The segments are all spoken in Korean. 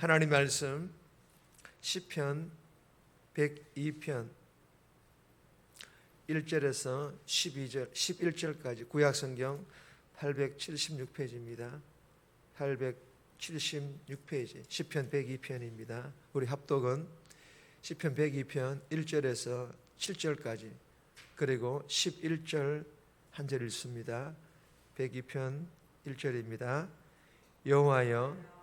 하나님 말씀 시편 102편 1절에서 12절 11절까지 구약 성경 876페이지입니다. 876페이지 시편 102편입니다. 우리 합독은 시편 102편 1절에서 7절까지 그리고 11절 한 절 읽습니다. 102편 1절입니다. 여호와여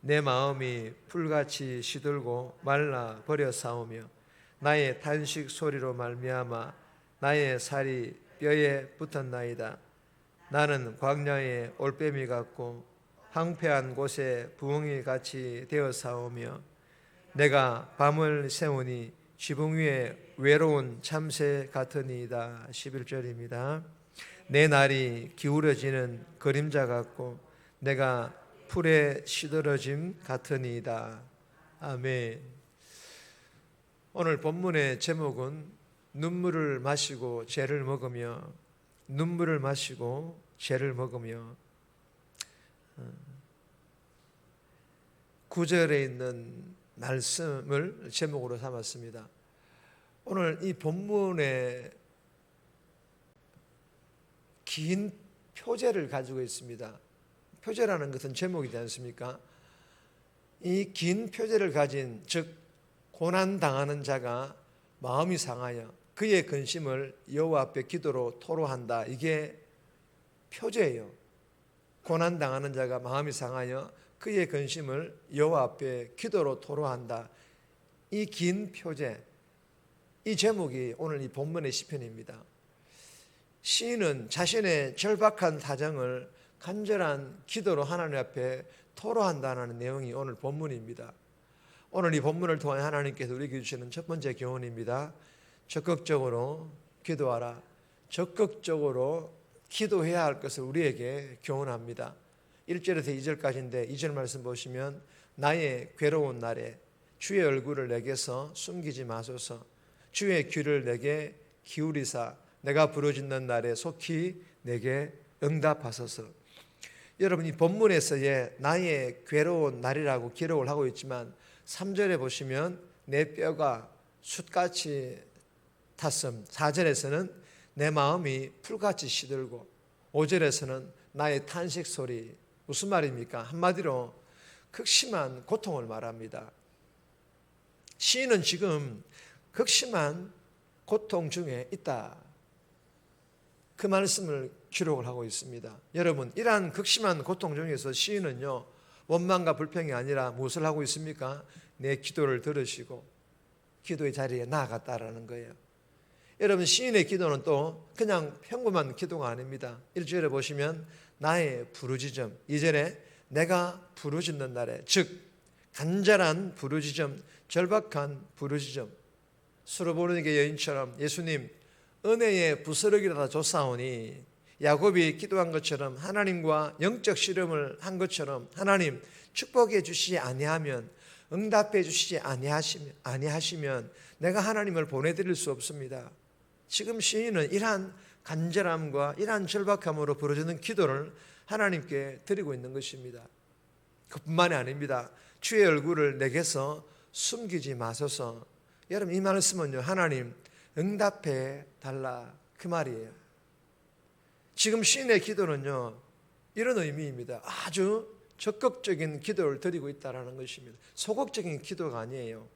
내 마음이 풀같이 시들고 말라 버려 싸우며 나의 탄식 소리로 말미암아 나의 살이 뼈에 붙었나이다. 나는 광야의 올빼미 같고 황폐한 곳에 부엉이 같이 되어 싸우며 내가 밤을 세우니 지붕 위에 외로운 참새 같으니이다. 11절입니다. 내 날이 기울어지는 그림자 같고 내가 풀에 시들어짐 같으니이다. 아멘. 오늘 본문의 제목은 눈물을 마시고 죄를 먹으며 눈물을 마시고 죄를 먹으며 어, 구절에 있는 말씀을 제목으로 삼았습니다. 오늘 이 본문에 긴 표제를 가지고 있습니다. 표제라는 것은 제목이지 않습니까? 이 긴 표제를 가진 즉 고난 당하는 자가 마음이 상하여 그의 근심을 여호와 앞에 기도로 토로한다. 이게 표제예요. 고난 당하는 자가 마음이 상하여 그의 근심을 여호와 앞에 기도로 토로한다. 이 긴 표제, 이 제목이 오늘 이 본문의 시편입니다. 시인은 자신의 절박한 사정을 간절한 기도로 하나님 앞에 토로한다는 내용이 오늘 본문입니다. 오늘 이 본문을 통해 하나님께서 우리에게 주시는 첫 번째 교훈입니다. 적극적으로 기도하라. 적극적으로 기도해야 할 것을 우리에게 교훈합니다. 1절에서 2절까지인데 2절 말씀 보시면 나의 괴로운 날에 주의 얼굴을 내게서 숨기지 마소서. 주의 귀를 내게 기울이사 내가 부르짖는 날에 속히 내게 응답하소서. 여러분 이 본문에서의 나의 괴로운 날이라고 기록을 하고 있지만 3절에 보시면 내 뼈가 숯같이 탔음 4절에서는 내 마음이 풀같이 시들고 5절에서는 나의 탄식 소리 무슨 말입니까? 한마디로 극심한 고통을 말합니다. 시인은 지금 극심한 고통 중에 있다. 그 말씀을 기록을 하고 있습니다. 여러분, 이러한 극심한 고통 중에서 시인은요, 원망과 불평이 아니라 무엇을 하고 있습니까? 내 기도를 들으시고 기도의 자리에 나아갔다라는 거예요. 여러분, 시인의 기도는 또 그냥 평범한 기도가 아닙니다. 1절에 보시면 나의 부르짖음, 2절에 내가 부르짖는 날에, 즉, 간절한 부르짖음, 절박한 부르짖음, 수로보르니게 여인처럼 예수님 은혜의 부스러기라다 줬사오니 야곱이 기도한 것처럼 하나님과 영적 실험을 한 것처럼 하나님 축복해 주시지 아니하면 응답해 주시지 아니하시면 아니하시면 내가 하나님을 보내 드릴 수 없습니다. 지금 시인은 이러한 간절함과 이러한 절박함으로 부르짖는 기도를 하나님께 드리고 있는 것입니다. 그뿐만이 아닙니다. 주의 얼굴을 내게서 숨기지 마소서. 여러분 이 말씀은요 하나님 응답해 달라 그 말이에요. 지금 시인의 기도는요 이런 의미입니다. 아주 적극적인 기도를 드리고 있다라는 것입니다. 소극적인 기도가 아니에요.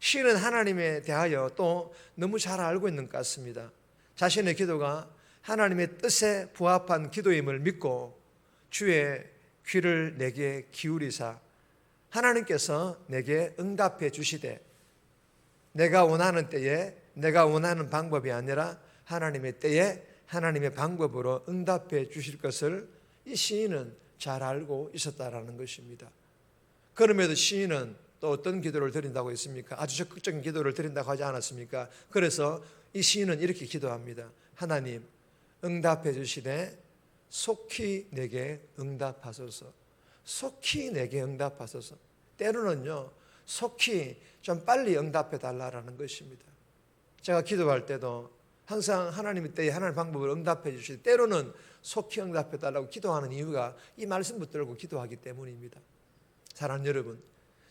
시인은 하나님에 대하여 또 너무 잘 알고 있는 것 같습니다. 자신의 기도가 하나님의 뜻에 부합한 기도임을 믿고 주의 귀를 내게 기울이사 하나님께서 내게 응답해 주시되 내가 원하는 때에 내가 원하는 방법이 아니라 하나님의 때에 하나님의 방법으로 응답해 주실 것을 이 시인은 잘 알고 있었다라는 것입니다. 그럼에도 시인은 또 어떤 기도를 드린다고 했습니까? 아주 적극적인 기도를 드린다고 하지 않았습니까? 그래서 이 시인은 이렇게 기도합니다. 하나님, 응답해 주시되 속히 내게 응답하소서. 속히 내게 응답하소서. 때로는요, 속히 좀 빨리 응답해 달라라는 것입니다. 제가 기도할 때도 항상 하나님의 때에 하나님 방법을 응답해 주시되 때로는 속히 응답해 달라고 기도하는 이유가 이 말씀 붙들고 기도하기 때문입니다. 사랑하는 여러분,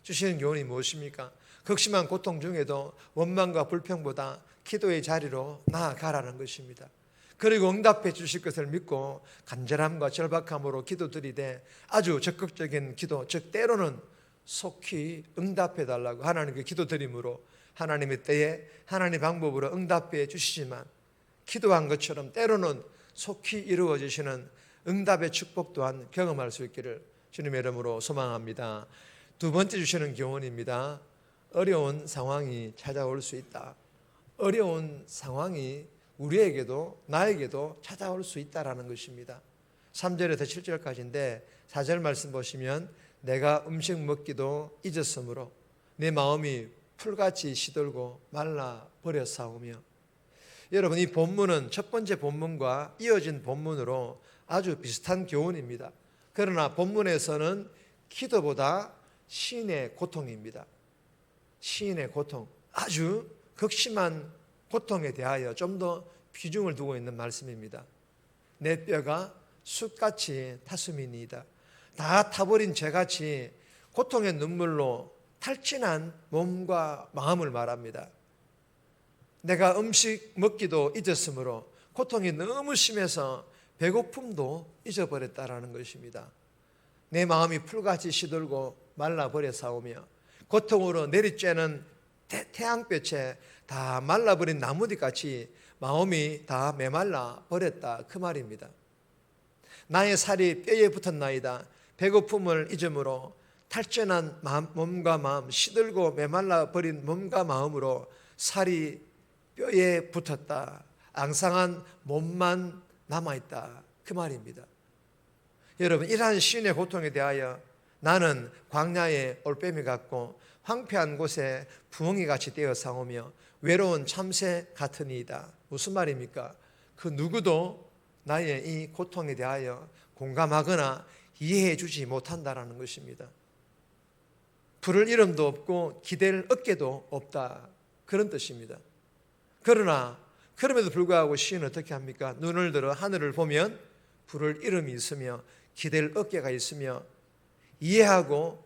주시는 교훈이 무엇입니까? 극심한 고통 중에도 원망과 불평보다 기도의 자리로 나아가라는 것입니다. 그리고 응답해 주실 것을 믿고 간절함과 절박함으로 기도드리되 아주 적극적인 기도, 즉 때로는 속히 응답해 달라고 하나님께 기도드림으로 하나님의 때에 하나님의 방법으로 응답해 주시지만 기도한 것처럼 때로는 속히 이루어지시는 응답의 축복 또한 경험할 수 있기를 주님의 이름으로 소망합니다. 두 번째 주시는 교훈입니다. 어려운 상황이 찾아올 수 있다. 어려운 상황이 우리에게도 나에게도 찾아올 수 있다라는 것입니다. 3절에서 7절까지인데 4절 말씀 보시면 내가 음식 먹기도 잊었으므로 내 마음이 풀같이 시들고 말라 버렸사오며 여러분 이 본문은 첫 번째 본문과 이어진 본문으로 아주 비슷한 교훈입니다. 그러나 본문에서는 기도보다 시인의 고통입니다. 시인의 고통 아주 극심한 고통에 대하여 좀 더 비중을 두고 있는 말씀입니다. 내 뼈가 숯같이 타수미니이다. 다 타버린 죄같이 고통의 눈물로 탈진한 몸과 마음을 말합니다. 내가 음식 먹기도 잊었으므로 고통이 너무 심해서 배고픔도 잊어버렸다라는 것입니다. 내 마음이 풀같이 시들고 말라버려 싸우며 고통으로 내리쬐는 태 양볕에 다 말라버린 나무뒤같이 마음이 다 메말라 버렸다 그 말입니다. 나의 살이 뼈에 붙었나이다. 배고픔을 잊음으로 탈전한 몸과 마음, 시들고 메말라 버린 몸과 마음으로 살이 뼈에 붙었다. 앙상한 몸만 남아있다. 그 말입니다. 여러분, 이러한 시인의 고통에 대하여 나는 광야에 올빼미 같고 황폐한 곳에 부엉이 같이 되어 싸우며 외로운 참새 같으니이다. 무슨 말입니까? 그 누구도 나의 이 고통에 대하여 공감하거나 이해해 주지 못한다라는 것입니다. 부를 이름도 없고 기댈 어깨도 없다. 그런 뜻입니다. 그러나 그럼에도 불구하고 시인은 어떻게 합니까? 눈을 들어 하늘을 보면 부를 이름이 있으며 기댈 어깨가 있으며 이해하고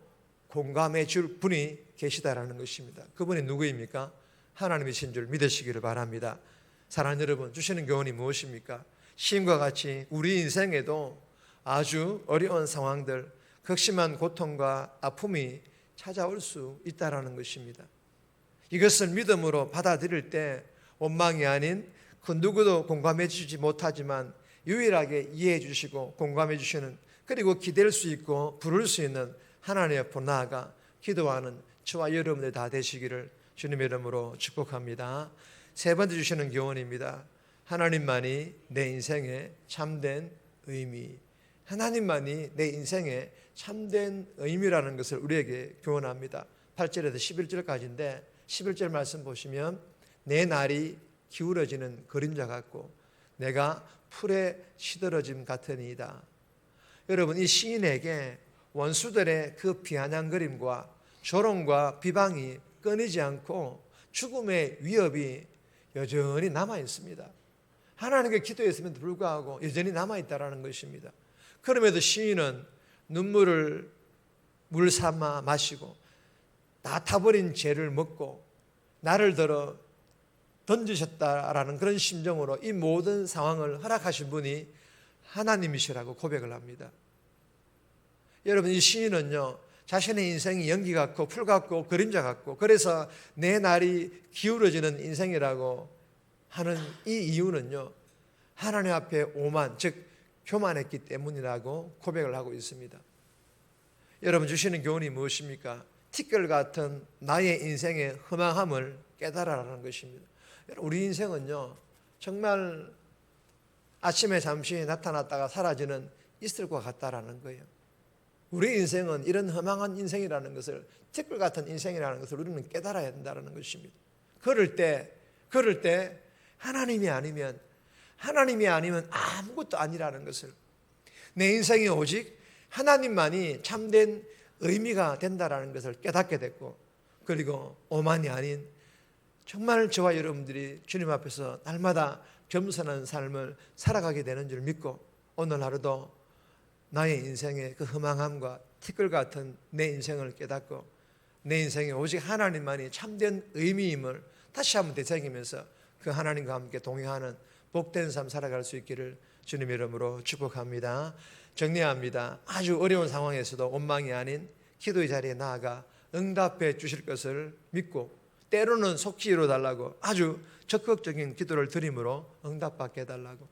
공감해 줄 분이 계시다라는 것입니다. 그분이 누구입니까? 하나님이신 줄 믿으시기를 바랍니다. 사랑하는 여러분, 주시는 교훈이 무엇입니까? 시인과 같이 우리 인생에도 아주 어려운 상황들, 극심한 고통과 아픔이 찾아올 수 있다라는 것입니다. 이것을 믿음으로 받아들일 때 원망이 아닌 그 누구도 공감해 주지 못하지만 유일하게 이해해 주시고 공감해 주시는 그리고 기댈 수 있고 부를 수 있는 하나님 앞으로 나아가 기도하는 저와 여러분들 다 되시기를 주님의 이름으로 축복합니다. 세 번째 주시는 교훈입니다. 하나님만이 내 인생의 참된 의미. 하나님만이 내 인생의 참된 의미라는 것을 우리에게 교훈합니다. 8절에서 11절까지인데 11절 말씀 보시면 내 날이 기울어지는 그림자 같고 내가 풀에 시들어짐 같으니이다. 여러분 이 시인에게 원수들의 그 비아냥거림과 조롱과 비방이 끊이지 않고 죽음의 위협이 여전히 남아 있습니다. 하나님께 기도했음에도 불구하고 여전히 남아 있다라는 것입니다. 그럼에도 시인은 눈물을 물 삼아 마시고 다 타버린 죄를 먹고 나를 들어 던지셨다라는 그런 심정으로 이 모든 상황을 허락하신 분이 하나님이시라고 고백을 합니다. 여러분 이 시인은요 자신의 인생이 연기 같고 풀 같고 그림자 같고 그래서 내 날이 기울어지는 인생이라고 하는 이 이유는요 하나님 앞에 오만 즉 교만했기 때문이라고 고백을 하고 있습니다. 여러분 주시는 교훈이 무엇입니까? 티끌 같은 나의 인생의 허망함을 깨달아라는 것입니다. 우리 인생은요 정말 아침에 잠시 나타났다가 사라지는 이슬과 같다라는 거예요. 우리 인생은 이런 허망한 인생이라는 것을 티끌 같은 인생이라는 것을 우리는 깨달아야 된다는 것입니다. 그럴 때 그럴 때 하나님이 아니면 하나님이 아니면 아무것도 아니라는 것을. 내 인생이 오직 하나님만이 참된 의미가 된다라는 것을 깨닫게 됐고 그리고 오만이 아닌 정말 저와 여러분들이 주님 앞에서 날마다 겸손한 삶을 살아가게 되는 줄 믿고 오늘 하루도 나의 인생의 그 허망함과 티끌 같은 내 인생을 깨닫고 내 인생에 오직 하나님만이 참된 의미임을 다시 한번 되새기면서 그 하나님과 함께 동행하는 복된 삶 살아갈 수 있기를 주님 이름으로 축복합니다. 정리합니다. 아주 어려운 상황에서도 원망이 아닌 기도의 자리에 나아가 응답해 주실 것을 믿고 때로는 속히 이루어달라고 아주 적극적인 기도를 드림으로 응답받게 해달라고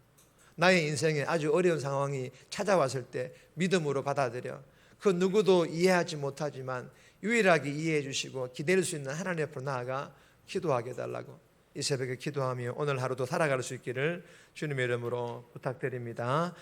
나의 인생에 아주 어려운 상황이 찾아왔을 때 믿음으로 받아들여 그 누구도 이해하지 못하지만 유일하게 이해해 주시고 기댈 수 있는 하나님 앞으로 나아가 기도하게 해달라고 이 새벽에 기도하며 오늘 하루도 살아갈 수 있기를 주님의 이름으로 부탁드립니다.